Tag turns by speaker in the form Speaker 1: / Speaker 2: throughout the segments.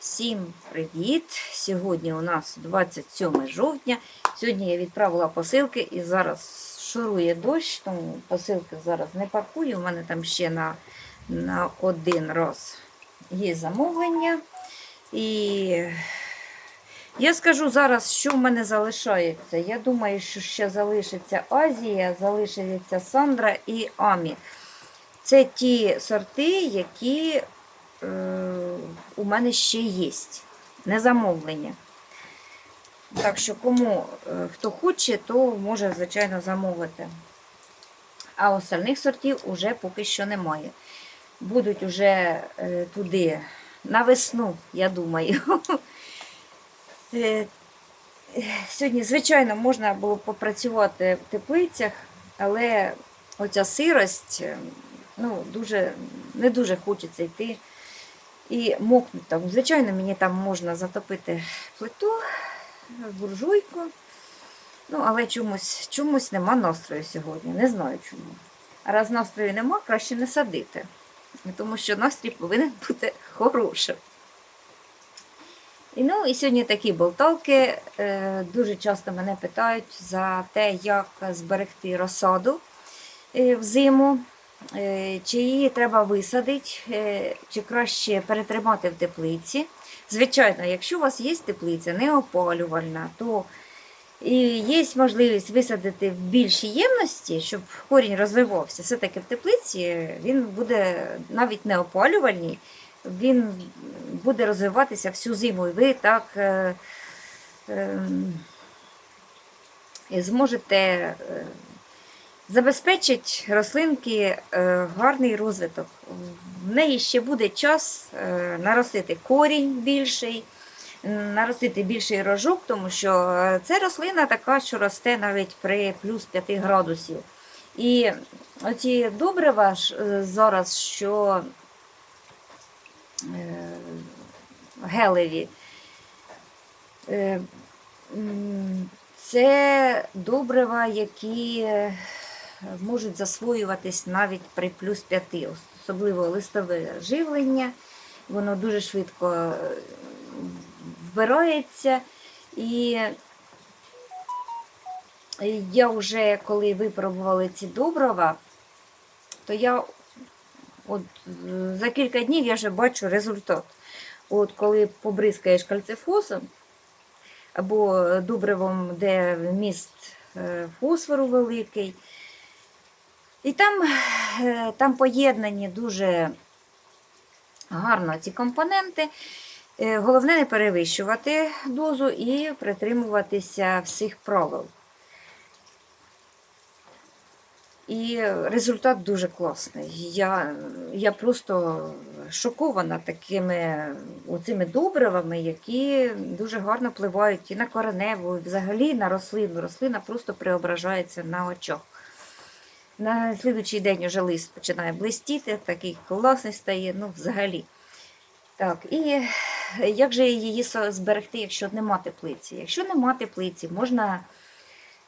Speaker 1: Всім привіт! Сьогодні у нас 27 жовтня. Сьогодні я відправила посилки і зараз шурує дощ, тому посилки зараз не пакую. У мене там ще на, на один раз є замовлення. І я скажу зараз, що в мене залишається. Я думаю, що ще залишиться Азія, залишиться Сандра і Амі. Це ті сорти, які е, у мене ще є. Не замовлення. Так що, кому е, хто хоче, то може, звичайно, замовити. А остальних сортів уже поки що немає. Будуть уже е, туди на весну, я думаю. Е, Сьогодні, звичайно, можна було попрацювати в теплицях, але оця сирость, ну, дуже, не дуже хочеться йти і мокнути там. Звичайно, мені там можна затопити плиту, буржуйку. Ну, але чомусь, чомусь нема настрою сьогодні. Не знаю чому. А раз настрою нема, краще не садити. Тому що настрій повинен бути хорошим. І ну, і сьогодні такі болталки. Е, Дуже часто мене питають за те, як зберегти розсаду е, взиму, чи її треба висадити, е, чи краще перетримати в теплиці. Звичайно, якщо у вас є теплиця неопалювальна, то і є можливість висадити в більшій ємності, щоб корінь розвивався. Все-таки в теплиці він буде навіть неопалювальний, він буде розвиватися всю зиму. І ви так е, е, і зможете забезпечити рослинки е, гарний розвиток. В неї ще буде час е, наростити корінь більший, наростити більший рожок, тому що е, це рослина така, що росте навіть при плюс 5 градусів. І оці добрива зараз, що гелеві, це добрива, які можуть засвоюватись навіть при плюс 5, особливо листове живлення. Воно дуже швидко е, вбирається. І я вже коли випробувала ці добрива, то я от за кілька днів я вже бачу результат. От коли побризкаєш кальцифосом або добривом, де вміст е, фосфору великий, і там, е, там поєднані дуже гарно ці компоненти. Е, Головне не перевищувати дозу і притримуватися всіх правил. І результат дуже класний. Я, я просто шокована такими оцими добривами, які дуже гарно впливають і на кореневу, і взагалі на рослину. Рослина просто преображається на очах. На слідучий день уже лист починає блистіти, такий класний стає, ну взагалі. Так, і як же її зберегти, якщо нема теплиці? Якщо нема теплиці, можна,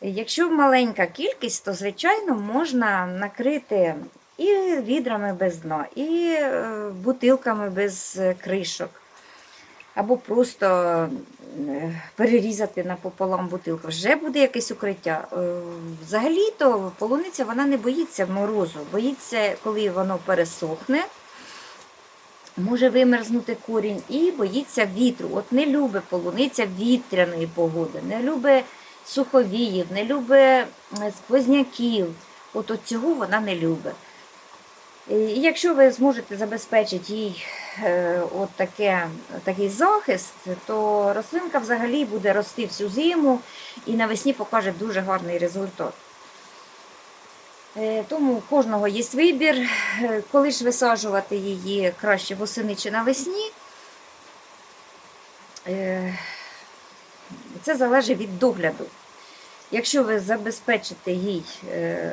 Speaker 1: якщо маленька кількість, то звичайно можна накрити і відрами без дна, і е, бутилками без е, кришок. Або просто перерізати напополам бутилку. Вже буде якесь укриття. Е, Взагалі-то полуниця вона не боїться морозу, боїться, коли воно пересохне може вимерзнути корінь і боїться вітру. От не любить полуниця вітряної погоди, не любить суховіїв, не любить е, сквозняків. От, от цього вона не любить. І якщо ви зможете забезпечити їй е, от таке, такий захист, то рослинка взагалі буде рости всю зиму і навесні покаже дуже гарний результат. Е, Тому у кожного є вибір, Е, коли ж висаджувати її краще восени чи навесні. Е, Це залежить від догляду. Якщо ви забезпечите їй е,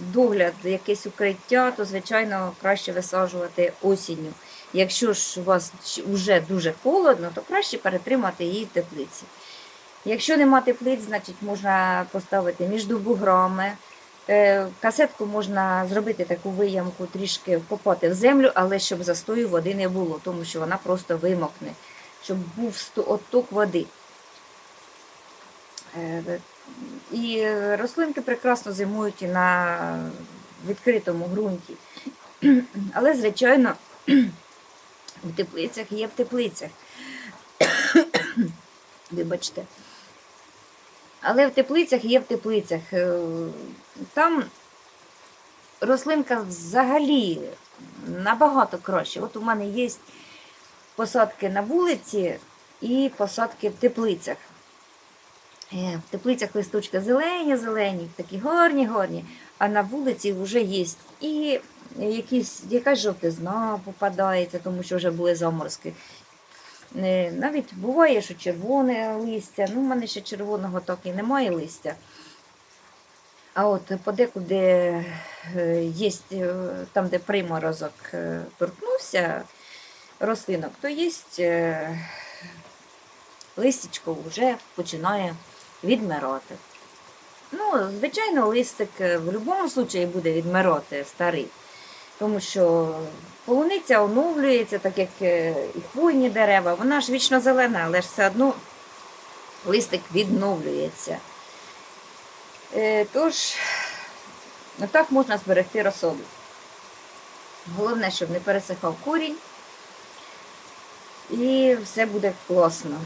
Speaker 1: догляд, якесь укриття, то, звичайно, краще висаджувати осінню. Якщо ж у вас вже дуже холодно, то краще перетримати її в теплиці. Якщо нема теплиць, значить можна поставити між буграми. Е, Касетку можна зробити таку виямку, трішки вкопати в землю, але щоб застою води не було, тому що вона просто вимокне. щоб був отток води. Е, І рослинки прекрасно зимують і на відкритому ґрунті. Але, звичайно, в теплицях є в теплицях. Вибачте. Але в теплицях є в теплицях. Е, Там рослинка взагалі набагато краще. От у мене є посадки на вулиці і посадки в теплицях. Е, В теплицях листочки зелені, зелені, такі гарні, гарні, а на вулиці вже є і якісь, якась жовтизна попадається, тому що вже були заморозки. Е, Навіть буває, що червоне листя, ну, в мене ще червоного так і немає листя. А от подекуди е, є там, де приморозок е, торкнувся рослинок, то є е, листячко вже починає відмирати. Ну, звичайно, листик е, в будь-якому випадку буде відмирати старий, тому що полуниця оновлюється, так як е, і хвойні дерева, вона ж вічно зелена, але ж все одно листик відновлюється. Е, Тож, так можна зберегти розсоду. Головне, щоб не пересихав корінь. І все буде класно.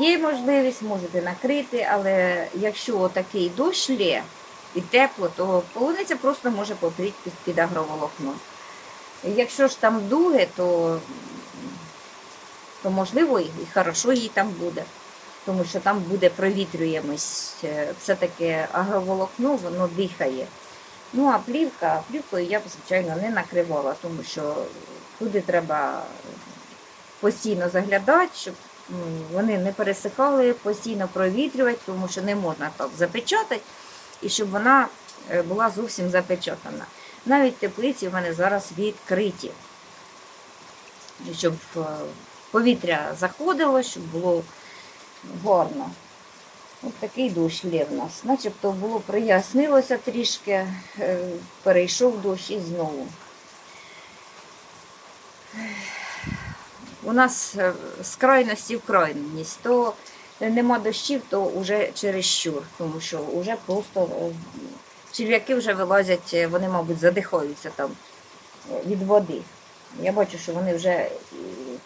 Speaker 1: Є можливість, можете накрити, але якщо такий дощ лє і тепло, то полуниця просто може попріти під, під агроволокно. Якщо ж там дуги, то, то можливо і хорошо їй там буде. Тому що там буде провітрюємость. Е, Все-таки агроволокно, воно дихає. Ну, а плівка, плівкою я б, звичайно, не накривала, тому що туди треба постійно заглядати, щоб вони не пересихали, постійно провітрювати, тому що не можна так запечатати, і щоб вона е, була зовсім запечатана. Навіть теплиці в мене зараз відкриті, щоб е, повітря заходило, щоб було гарно. Ось такий дощ лє в нас. Начебто було прояснилося трішки, е, перейшов дощ і знову. У нас е, з крайності в крайність. То нема дощів, то вже через щур, тому що вже просто черв'яки вже вилазять, е, вони, мабуть, задихаються там е, від води. Я бачу, що вони вже е,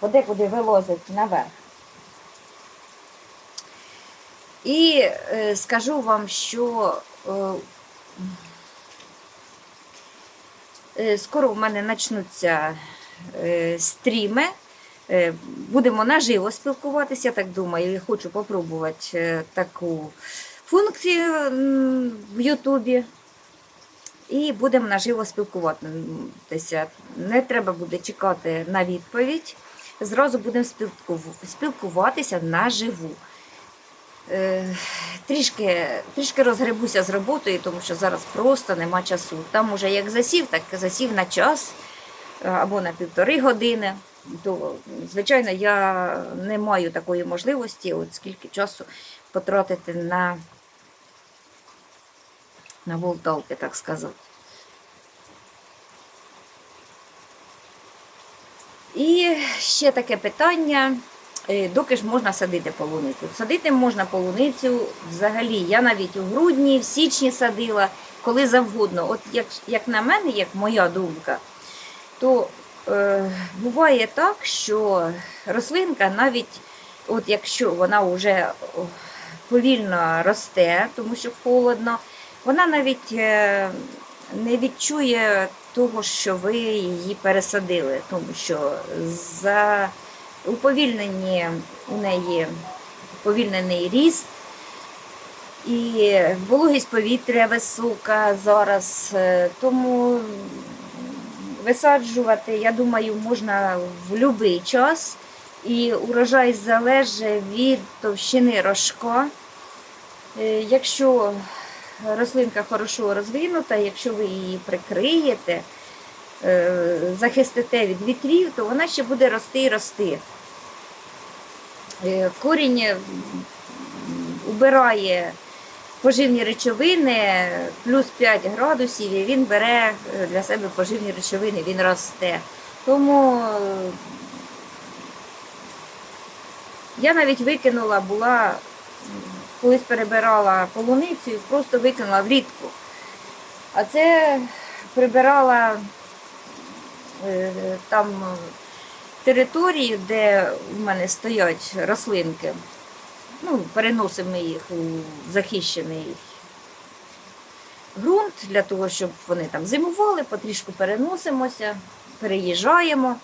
Speaker 1: подекуди вилазять наверх. І е, скажу вам, що е, скоро в мене почнуться е, стріми. Будемо наживо спілкуватися, так думаю. Я хочу спробувати е, таку функцію в Ютубі. І будемо наживо спілкуватися. Не треба буде чекати на відповідь. Зразу будемо спілкув- спілкуватися наживу. Е, Трішки, трішки розгребуся з роботою, тому що зараз просто нема часу. Там уже як засів, так засів на час е, або на півтори години. То, звичайно, я не маю такої можливості, от скільки часу потратити на, на волталки, так сказати. І ще таке питання. Е, Доки ж можна садити полуницю? Садити можна полуницю взагалі. Я навіть у грудні, в січні садила, коли завгодно. От як, як на мене, як моя думка, то е, буває так, що рослинка навіть, от якщо вона вже повільно росте, тому що холодно, вона навіть е, не відчує того, що ви її пересадили, тому що за уповільнені у неї повільнений ріст. І вологість повітря висока зараз, е, тому висаджувати, я думаю, можна в будь-який час. І урожай залежить від товщини рожка. Е, Якщо рослинка хорошо розвинута, якщо ви її прикриєте, е, захистите від вітрів, то вона ще буде рости і рости. Е, Корінь убирає поживні речовини плюс 5 градусів, і він бере для себе поживні речовини, він росте. Тому е, Я навіть викинула, була, колись перебирала полуницю і просто викинула влітку. А це прибирала е, там території, де в мене стоять рослинки. Ну, переносимо їх у захищений ґрунт для того, щоб вони там зимували, потрішку переносимося, переїжджаємо.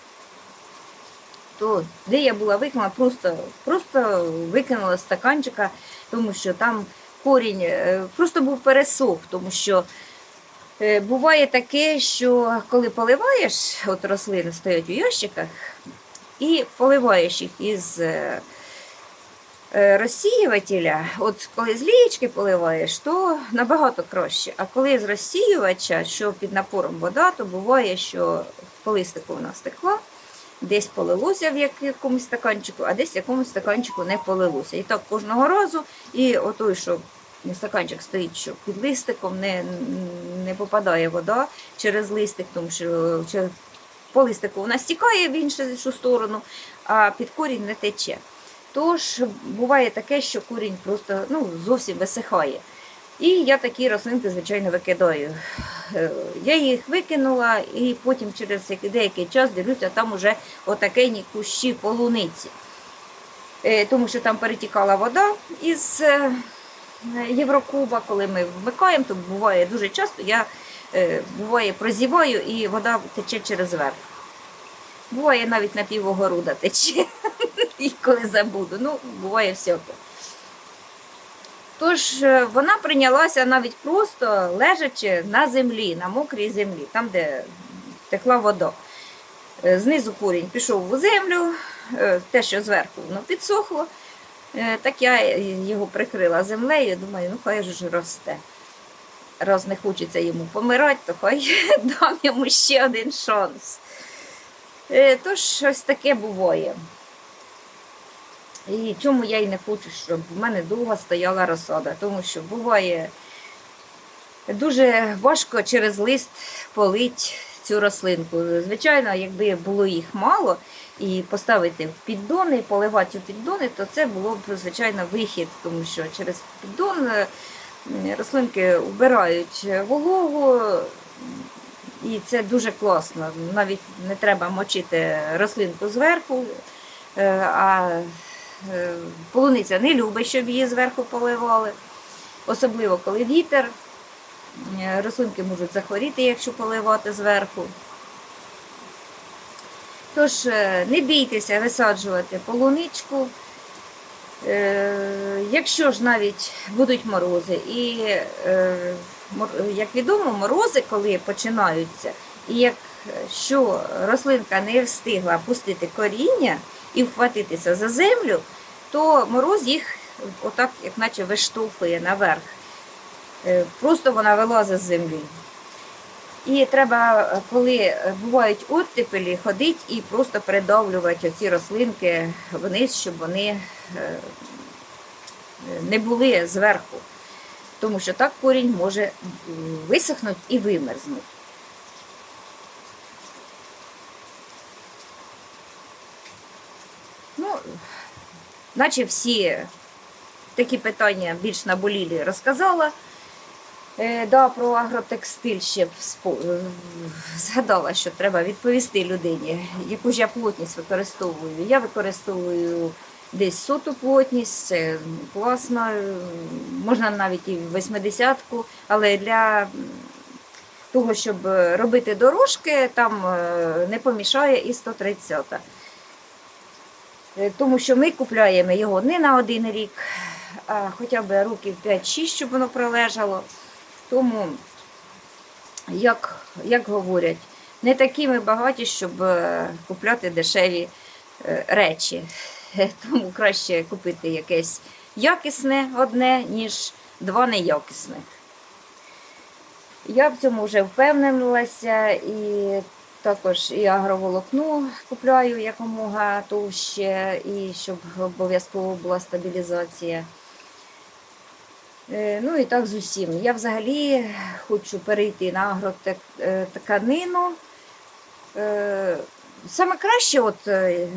Speaker 1: То де я була викинула, просто, просто викинула стаканчика, тому що там корінь е, просто був пересох, тому що е, буває таке, що коли поливаєш, от рослини стоять у ящиках, і поливаєш їх із е, розсіювателя, от коли з лієчки поливаєш, то набагато краще. А коли з розсіювача, що під напором вода, то буває, що по листику вона стекла, десь полилося в якомусь стаканчику, а десь в якомусь стаканчику не полилося. І так кожного разу, і отой, що стаканчик стоїть, що під листиком не, не попадає вода через листик, тому що чи- по листику вона стікає в іншу сторону, а під корінь не тече. Тож буває таке, що корінь просто ну, зовсім висихає. І я такі рослинки, звичайно, викидаю. Е, Я їх викинула і потім через деякий час дивлюся, там уже отакені кущі полуниці. Е, Тому що там перетікала вода із е, Єврокуба, коли ми вмикаємо, то буває дуже часто, я буває прозіваю і вода тече через верх. Буває навіть на півогорода тече, коли забуду. Ну, буває всяке. Тож е, вона прийнялася навіть просто лежачи на землі, на мокрій землі, там, де текла вода. Е, Знизу корінь пішов у землю, е, те, що зверху воно підсохло. Так я його прикрила землею, думаю, ну хай ж росте. Раз не хочеться йому помирати, то хай дам йому ще один шанс. Тож щось таке буває. І чому я й не хочу, щоб в мене довго стояла розсада, тому що буває дуже важко через лист полить цю рослинку. Звичайно, якби було їх мало і поставити в піддони, поливати у піддони, то це було б, звичайно, вихід, тому що через піддон е, рослинки вбирають вологу, і це дуже класно. Навіть не треба мочити рослинку зверху, е, а полуниця не любить, щоб її зверху поливали. Особливо коли вітер. Е, Рослинки можуть захворіти, якщо поливати зверху. Тож е, не бійтеся висаджувати полуничку. Е, Якщо ж навіть будуть морози, і е, як відомо, морози, коли починаються, і якщо рослинка не встигла пустити коріння і вхватитися за землю, то мороз їх отак, як наче виштовхує наверх. Е, Просто вона вилазить з землі. І треба, коли бувають оттепелі, ходити і просто придавлювати оці рослинки вниз, щоб вони е, не були зверху. Тому що так корінь може висохнути і вимерзнути. Ну, наче всі такі питання більш наболілі розказала. Е, да, про агротекстиль ще вспо- е, згадала, що треба відповісти людині, яку ж я плотність використовую. Я використовую десь соту плотність, це класно, е, можна навіть і 80-ку, але для того, щоб робити дорожки, там е, не помішає і 130. Е, Тому що ми купляємо його не на один рік, а хоча б років 5-6, щоб воно пролежало. Тому, як, як говорять, не такі ми багаті, щоб е, купляти дешеві е, речі. Тому краще купити якесь якісне одне, ніж два неякісних. Я в цьому вже впевнилася і також і агроволокно купляю якомога товще, і щоб обов'язково була стабілізація. Е, Ну і так з усім. Я взагалі хочу перейти на агротканину. Саме краще, от, е,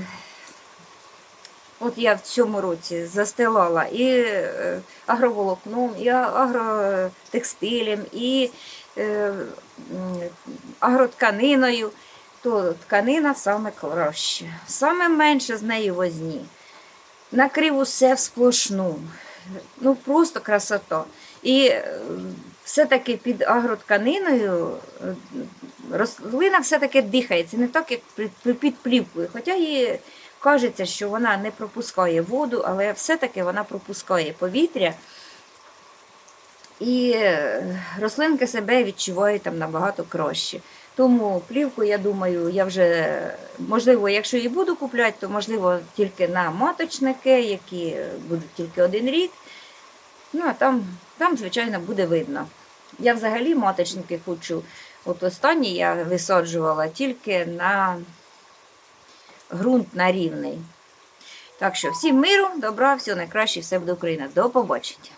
Speaker 1: От я в цьому році застилала і е, агроволокном, і агротекстилем, і е, агротканиною, то тканина саме краще. Саме менше з нею возні. Накрив усе в сплошну. Ну просто красота. І е, все-таки під агротканиною рослина все-таки дихається, не так, як під- плівкою. Хоча їй кажеться, що вона не пропускає воду, але все-таки вона пропускає повітря. І е, рослинки себе відчувають там набагато краще. Тому плівку, я думаю, я вже, можливо, якщо і буду купляти, то можливо тільки на маточники, які будуть тільки один рік. Ну, а там, там, звичайно, буде видно. Я взагалі маточники хочу. От останні я висаджувала тільки на ґрунт на рівний. Так що всім миру, добра, всього найкраще, все буде Україна. До побачення.